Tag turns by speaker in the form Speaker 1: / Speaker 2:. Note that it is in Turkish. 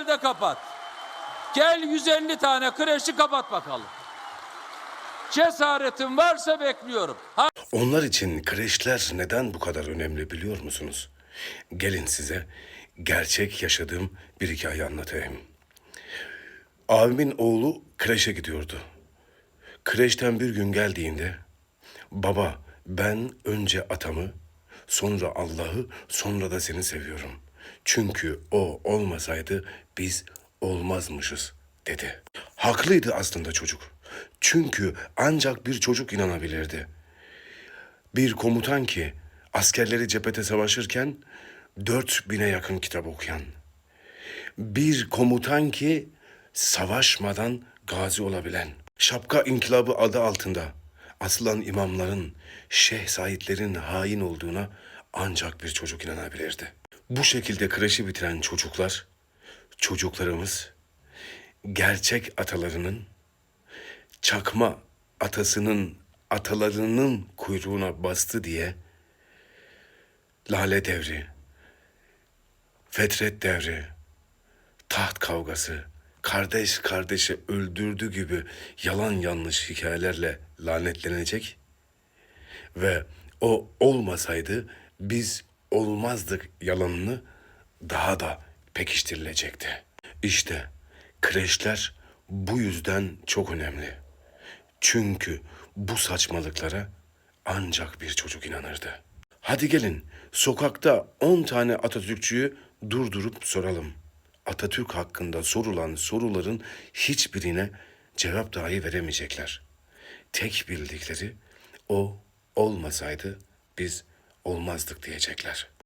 Speaker 1: elde kapat. Gel 150 tane kreşi kapat bakalım. Cesaretin varsa bekliyorum. Ha-
Speaker 2: Onlar için kreşler neden bu kadar önemli biliyor musunuz? Gelin size gerçek yaşadığım bir hikaye anlatayım. Abimin oğlu kreşe gidiyordu. Kreşten bir gün geldiğinde baba ben önce atamı sonra Allah'ı sonra da seni seviyorum. Çünkü o olmasaydı biz olmazmışız dedi. Haklıydı aslında çocuk. Çünkü ancak bir çocuk inanabilirdi. Bir komutan ki askerleri cephete savaşırken dört bine yakın kitap okuyan. Bir komutan ki savaşmadan gazi olabilen. Şapka inkılabı adı altında asılan imamların, şeyh hain olduğuna ancak bir çocuk inanabilirdi. Bu şekilde kreşi bitiren çocuklar, çocuklarımız gerçek atalarının çakma atasının atalarının kuyruğuna bastı diye Lale devri, Fetret devri, taht kavgası, kardeş kardeşi öldürdü gibi yalan yanlış hikayelerle lanetlenecek ve o olmasaydı biz olmazdık yalanını daha da pekiştirilecekti. İşte kreşler bu yüzden çok önemli. Çünkü bu saçmalıklara ancak bir çocuk inanırdı. Hadi gelin sokakta 10 tane Atatürkçüyü durdurup soralım. Atatürk hakkında sorulan soruların hiçbirine cevap dahi veremeyecekler. Tek bildikleri o olmasaydı biz olmazdık diyecekler.